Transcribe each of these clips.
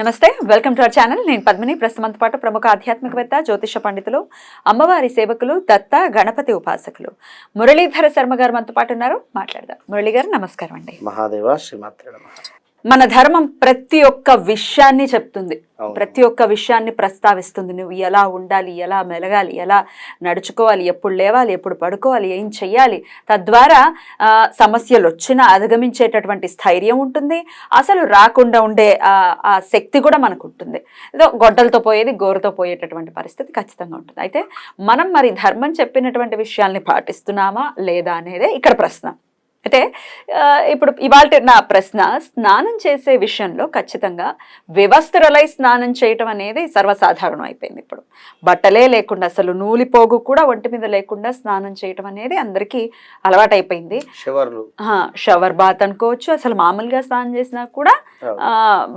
నమస్తే welcome to our channel. నేను పద్మిని. ప్రస్తుతంతో పాటు ప్రముఖ ఆధ్యాత్మికవేత్త జ్యోతిష పండితులు అమ్మవారి సేవకులు దత్త గణపతి ఉపాసకులు. మురళీధర శర్మ గారు మనతో పాటు ఉన్నారు. మాట్లాడదాం. మురళి గారు నమస్కారం అండి. మహాదేవ శ్రీమాత్ర మన ధర్మం ప్రతి ఒక్క విషయాన్ని చెప్తుంది. ప్రతి ఒక్క విషయాన్ని ప్రస్తావిస్తుంది. నువ్వు ఎలా ఉండాలి ఎలా మెలగాలి ఎలా నడుచుకోవాలి ఎప్పుడు లేవాలి ఎప్పుడు పడుకోవాలి ఏం చెయ్యాలి? తద్వారా సమస్యలు వచ్చినా అధిగమించేటటువంటి స్థైర్యం ఉంటుంది. అసలు రాకుండా ఉండే ఆ ఆ శక్తి కూడా మనకు ఉంటుంది ఏదో గొడ్డలతో పోయేది గోరుతో పోయేటటువంటి పరిస్థితి ఖచ్చితంగా ఉంటుంది. అయితే మనం మరి ధర్మం చెప్పినటువంటి విషయాల్ని పాటిస్తున్నామా లేదా అనేదే ఇక్కడ ప్రశ్న. అయితే ఆ, ఇప్పుడు ఇవాళ నా ప్రశ్న స్నానం చేసే విషయంలో ఖచ్చితంగా వ్యవస్థరలై స్నానం చేయటం అనేది సర్వసాధారణం అయిపోయింది ఇప్పుడు. బట్టలే లేకుండా అసలు నూలిపోగు కూడా ఒంటి మీద లేకుండా స్నానం చేయటం అనేది అందరికీ అలవాటైపోయింది. ఆ, షవర్ బాత్ అనుకోవచ్చు అసలు మామూలుగా స్నానం చేసినా కూడా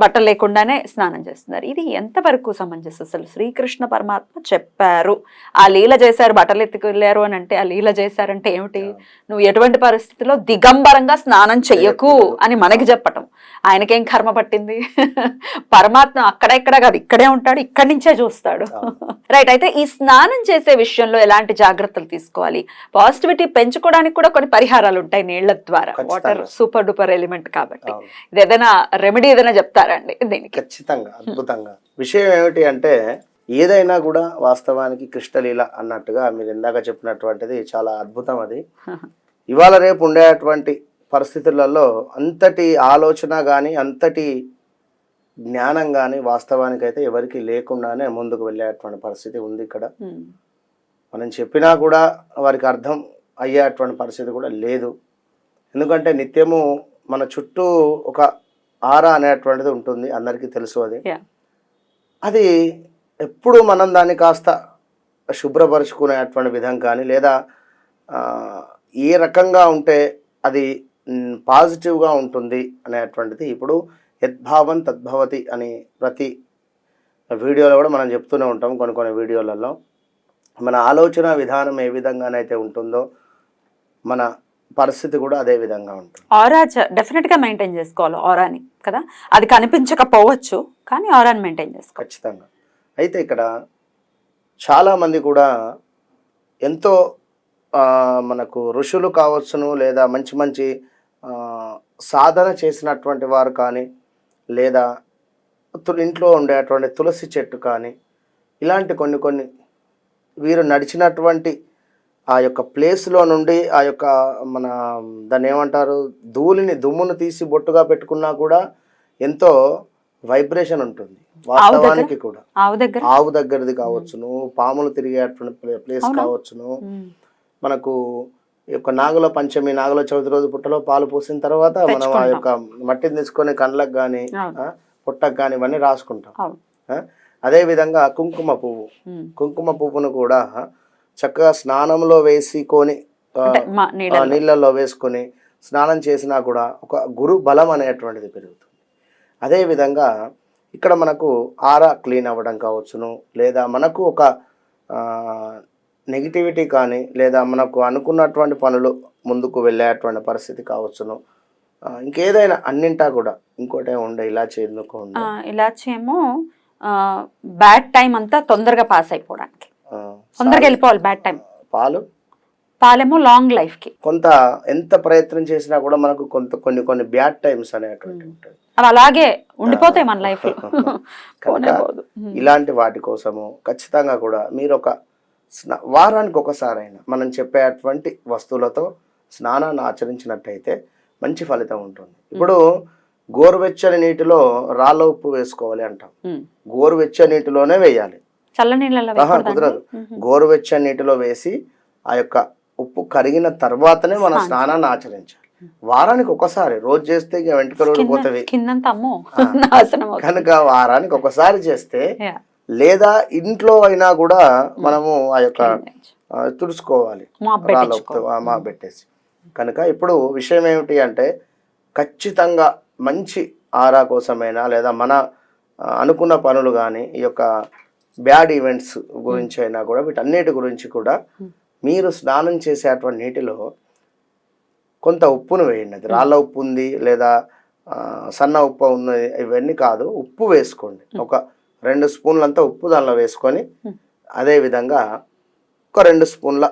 బట్టలు లేకుండానే స్నానం చేస్తున్నారు. ఇది ఎంతవరకు సమంజసం? అసలు శ్రీకృష్ణ పరమాత్మ చెప్పారు. ఆ లీల చేశారు బట్టలు ఎత్తుకెళ్ళారు అని అంటే ఆ లీల చేశారంటే ఏమిటి? నువ్వు ఎటువంటి పరిస్థితిలో దిగంబరంగా స్నానం చెయ్యకు అని మనకి చెప్పటం. ఆయనకేం కర్మ పట్టింది? పరమాత్మ అక్కడ ఇక్కడ కాదు ఇక్కడే ఉంటాడు ఇక్కడి నుంచే చూస్తాడు. రైట్ అయితే ఈ స్నానం చేసే విషయంలో ఎలాంటి జాగ్రత్తలు తీసుకోవాలి? పాజిటివిటీ పెంచుకోవడానికి కూడా కొన్ని పరిహారాలు ఉంటాయి నీళ్ళ ద్వారా. వాటర్ సూపర్ డూపర్ ఎలిమెంట్ కాబట్టి. ఇది ఏదైనా రెమెడీ ఏదైనా చెప్తారండి దీనికి. ఖచ్చితంగా అద్భుతంగా. విషయం ఏమిటి అంటే ఏదైనా కూడా వాస్తవానికి కృష్ణలీల అన్నట్టుగా మీరు ఇందాక చెప్పినటువంటిది చాలా అద్భుతం అది. ఇవాళ రేపు ఉండేటువంటి పరిస్థితులలో అంతటి ఆలోచన కానీ అంతటి జ్ఞానం కానీ వాస్తవానికి అయితే ఎవరికి లేకుండానే ముందుకు వెళ్ళేటువంటి పరిస్థితి ఉంది ఇక్కడ. మనం చెప్పినా కూడా వారికి అర్థం అయ్యేటువంటి పరిస్థితి కూడా లేదు. ఎందుకంటే నిత్యము మన చుట్టూ ఒక ఆరా అనేటువంటిది ఉంటుంది అందరికీ తెలుసు అది. అది ఎప్పుడు మనం దాన్ని కాస్త శుభ్రపరుచుకునేటువంటి విధం కానీ లేదా ఏ రకంగా ఉంటే అది పాజిటివ్గా ఉంటుంది అనేటువంటిది ఇప్పుడు యద్భావం తద్భవతి అని ప్రతి వీడియోలో కూడా మనం చెప్తూనే ఉంటాం కొన్ని కొన్ని వీడియోలలో మన ఆలోచన విధానం ఏ విధంగానైతే ఉంటుందో మన పరిస్థితి కూడా అదే విధంగా ఉంటుంది. ఆరా డెఫినెట్గా మెయింటైన్ చేసుకోవాలి ఆరాని కదా? అది కనిపించకపోవచ్చు కానీ ఆరాని మెయింటైన్ చేసుకోవాలి. ఖచ్చితంగా. అయితే ఇక్కడ చాలామంది కూడా ఎంతో మనకు ఋషులు కావచ్చును లేదా మంచి మంచి సాధన చేసినటువంటి వారు కానీ లేదా ఇంట్లో ఉండేటువంటి తులసి చెట్టు కానీ ఇలాంటి కొన్ని కొన్ని వీరు నడిచినటువంటి ఆ యొక్క ప్లేస్లో నుండి ఆ యొక్క మన దాన్ని ఏమంటారు ధూళిని దుమ్మును తీసి బొట్టుగా పెట్టుకున్నా కూడా ఎంతో వైబ్రేషన్ ఉంటుంది వాస్తవానికి కూడా ఆవు దగ్గర ఆవు దగ్గరది కావచ్చును పాములు తిరిగేటువంటి ప్లే- ప్లేస్? కావచ్చును మనకు ఈ యొక్క నాగుల పంచమి నాగుల చవితి రోజు పుట్టలో పాలు పోసిన తర్వాత మనం ఆ. యొక్క మట్టిని తీసుకొని కళ్ళకు కానీ. పుట్టకు కానీ ఇవన్నీ రాసుకుంటాం? అదే విధంగా కుంకుమ పువ్వు. కుంకుమ పువ్వును కూడా చక్కగా స్నానంలో వేసుకొని నీళ్ళల్లో. వేసుకొని స్నానం చేసినా కూడా ఒక గురు బలం అనేటువంటిది పెరుగుతుంది. అదేవిధంగా ఇక్కడ మనకు ఆరా క్లీన్ అవ్వడం కావచ్చును లేదా మనకు ఒక నెగిటివిటీ కానీ లేదా మనకు అనుకున్నటువంటి పనులు ముందుకు వెళ్ళేటువంటి పరిస్థితి కావచ్చును. ఇంకేదైనా అన్నింటా కూడా ఇంకోటే ఉండే ఇలా చేందుకు ఉండే? ఆ, ఇలాచి ఏమో బ్యాడ్ టైం అంతా తొందరగా పాస్ అయిపోవడానికి. తొందరగా వెళ్ళిపోవాలి బ్యాడ్ టైం పాలు? పాలేమో లాంగ్ లైఫ్కి. కొంత ఎంత ప్రయత్నం చేసినా కూడా మనకు కొంత కొన్ని కొన్ని బ్యాడ్ టైమ్స్ అనేటువంటి అవి అలాగే ఉండిపోతాయి మన లైఫ్. ఇలాంటి వాటి కోసము ఖచ్చితంగా కూడా మీరు ఒక వారానికి ఒకసారైనా మనం చెప్పేటువంటి వస్తువులతో స్నానాన్ని ఆచరించినట్టయితే మంచి ఫలితం ఉంటుంది. ఇప్పుడు గోరువెచ్చని నీటిలో రాళ్ళ ఉప్పు వేసుకోవాలి అంటాం. గోరువెచ్చని నీటిలోనే వేయాలి. కుదరదు. గోరువెచ్చని నీటిలో వేసి ఆ యొక్క ఉప్పు కరిగిన తర్వాతనే మనం స్నానాన్ని ఆచరించాలి. వారానికి ఒకసారి రోజు చేస్తే ఇక అమ్మో నాశనం అవుతుంది. కనుక వారానికి ఒకసారి చేస్తే. లేదా ఇంట్లో అయినా కూడా మనము ఆ యొక్క తుడుచుకోవాలి. మా పెట్టేసి. కనుక ఇప్పుడు విషయం ఏమిటి అంటే ఖచ్చితంగా మంచి ఆరా కోసమైనా లేదా మన అనుకున్న పనులు కానీ ఈ యొక్క బ్యాడ్ ఈవెంట్స్ గురించి అయినా కూడా వీటన్నిటి గురించి కూడా మీరు స్నానం చేసేటువంటి నీటిలో కొంత ఉప్పును వేయండి. అది రాళ్ళ ఉప్పు ఉంది లేదా సన్న ఉప్పు ఉన్నది ఇవన్నీ కాదు. ఉప్పు వేసుకోండి. ఒక రెండు స్పూన్లంతా ఉప్పు దానిలో వేసుకొని అదే విధంగా ఒక రెండు స్పూన్ల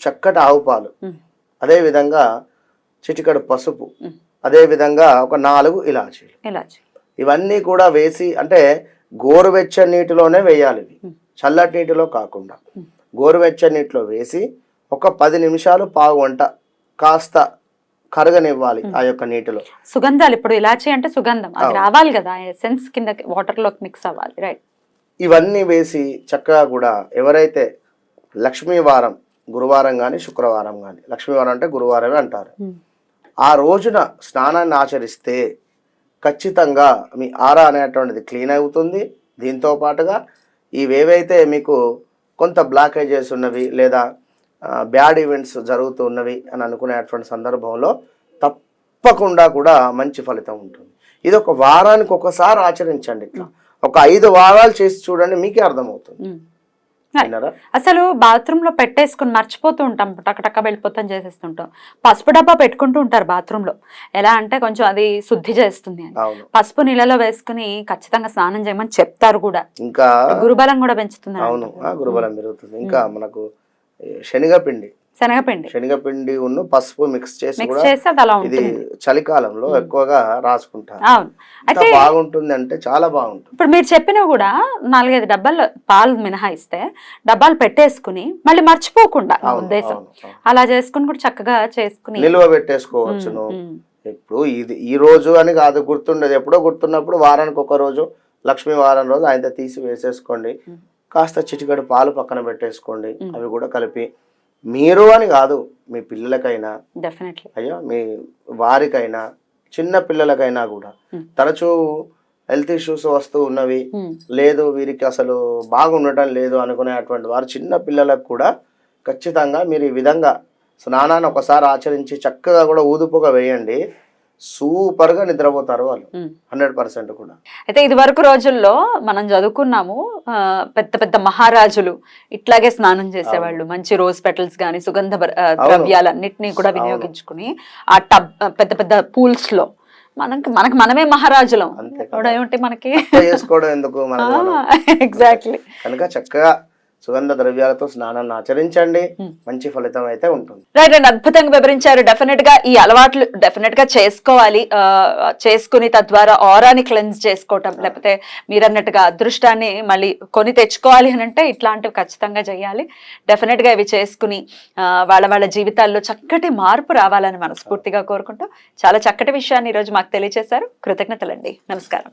చక్కటి ఆవు పాలు. ఉమ్. అదే విధంగా చిటికడు పసుపు. ఉమ్. అదే విధంగా ఒక నాలుగు ఇలాచీలు. ఇలా చేయి. ఇవన్నీ కూడా వేసి అంటే గోరువెచ్చని నీటిలోనే వేయాలి ఇవి చల్లటి నీటిలో కాకుండా. గోరువెచ్చని నీటిలో వేసి ఒక పది నిమిషాలు పావు వంట కాస్త కరగనివ్వాలి ఆ యొక్క నీటిలో. సుగంధాలు ఇప్పుడు ఇలాచి అంటే సుగంధం. అది రావాలి కదా ఎసెన్స్ కింద వాటర్లోకి మిక్స్ అవ్వాలి రైట్ ఇవన్నీ వేసి చక్కగా కూడా ఎవరైతే లక్ష్మీవారం గురువారం కానీ శుక్రవారం కానీ లక్ష్మీవారం అంటే గురువారమే అంటారు. ఆ రోజున స్నానాన్ని ఆచరిస్తే ఖచ్చితంగా మీ ఆరా అనేటువంటిది క్లీన్ అవుతుంది. దీంతో పాటుగా ఇవేవైతే మీకు కొంత బ్లాకేజెస్ ఉన్నవి లేదా బ్యాడ్ ఈవెంట్స్ జరుగుతున్నవి అని అనుకునేటువంటి సందర్భంలో తప్పకుండా కూడా మంచి ఫలితం ఉంటుంది. ఇది ఒక వారానికి ఒకసారి ఆచరించండి ఇట్లా. ఒక ఐదు వారాలు చేసి చూడండి మీకే అర్థమవుతుంది. అసలు బాత్రూమ్లో పెట్టేసుకుని మర్చిపోతూ ఉంటాం. టక వెళ్ళిపోతాం చేసేస్తుంటాం. పసుపు డబ్బా పెట్టుకుంటూ ఉంటారు బాత్రూమ్లో ఎలా అంటే కొంచెం అది శుద్ధి చేస్తుంది అని. పసుపు నీళ్ళలో వేసుకుని ఖచ్చితంగా స్నానం చేయమని చెప్తారు కూడా. ఇంకా గురుబలం కూడా పెంచుతుంది అవును. గురుబలం పెరుగుతుంది. ఇంకా మనకు శనగపిండి. శనగపిండి. శనగపిండి ఉన్న పసుపు మిక్స్ చేసి ఇది చలికాలంలో ఎక్కువగా రాసుకుంటారు. అయితే బాగుంటుంది అంటే చాలా బాగుంటుంది. ఇప్పుడు మీరు చెప్పినవి కూడా నాలుగైదు డబ్బాలు పాలు మినహాయిస్తే డబ్బాలు పెట్టేసుకుని మళ్ళీ మర్చిపోకుండా ఉద్దేశం. అలా చేసుకుని కూడా చక్కగా చేసుకుని నిల్వ పెట్టేసుకోవచ్చును. ఇప్పుడు ఇది ఈ రోజు అని కాదు గుర్తుండదు. ఎప్పుడో గుర్తున్నప్పుడు వారానికి ఒక రోజు లక్ష్మీ వారం రోజు ఆయన తీసి వేసేసుకోండి. కాస్త చిటికడు పాలు పక్కన పెట్టేసుకోండి. అవి కూడా కలిపి మీరు అని కాదు మీ పిల్లలకైనా డెఫినెట్లీ అయ్యో మీ వారికైనా చిన్న పిల్లలకైనా కూడా. Hmm. తరచూ హెల్త్ ఇష్యూస్ వస్తూ ఉన్నవి. ఉమ్, లేదు వీరికి అసలు బాగుండటం లేదు అనుకునేటువంటి వారు చిన్న పిల్లలకు కూడా ఖచ్చితంగా మీరు ఈ విధంగా స్నానాన్ని ఒకసారి ఆచరించి చక్కగా కూడా ఊదుపుగా వేయండి. సూపర్గా నిద్రపోతారు వాళ్ళు. హండ్రెడ్ పర్సెంట్ కూడా. అయితే ఇది వరకు రోజుల్లో మనం చదువుకున్నాము పెద్ద పెద్ద మహారాజులు ఇట్లాగే స్నానం చేసేవాళ్ళు. మంచి రోజ్ పెటల్స్ గాని సుగంధ ద్రవ్యాలన్నిటినీ కూడా వినియోగించుకుని ఆ టబ్ పెద్ద పెద్ద పూల్స్లో మనకి మనకి మనమే మహారాజులం. ఏమిటి మనకి చేసుకోవడం ఎందుకు? ఎగ్జాక్ట్లీ కనుక చక్కగా సుగంధ ద్రవ్యాలతో స్నానాన్ని ఆచరించండి. మంచి ఫలితం అయితే ఉంటుంది. రైట్ అండ్ అద్భుతంగా వివరించారు. డెఫినెట్గా ఈ అలవాట్లు డెఫినెట్గా చేసుకోవాలి. చేసుకుని తద్వారా ఆరాని క్లెన్స్ చేసుకోవటం లేకపోతే మీరు అన్నట్టుగా అదృష్టాన్ని మళ్ళీ కొని తెచ్చుకోవాలి అని అంటే ఇట్లాంటివి ఖచ్చితంగా చేయాలి. డెఫినెట్గా ఇవి చేసుకుని వాళ్ళ వాళ్ళ జీవితాల్లో చక్కటి మార్పు రావాలని మనస్ఫూర్తిగా కోరుకుంటూ చాలా చక్కటి విషయాన్ని ఈరోజు మాకు తెలియజేశారు కృతజ్ఞతలండి. నమస్కారం.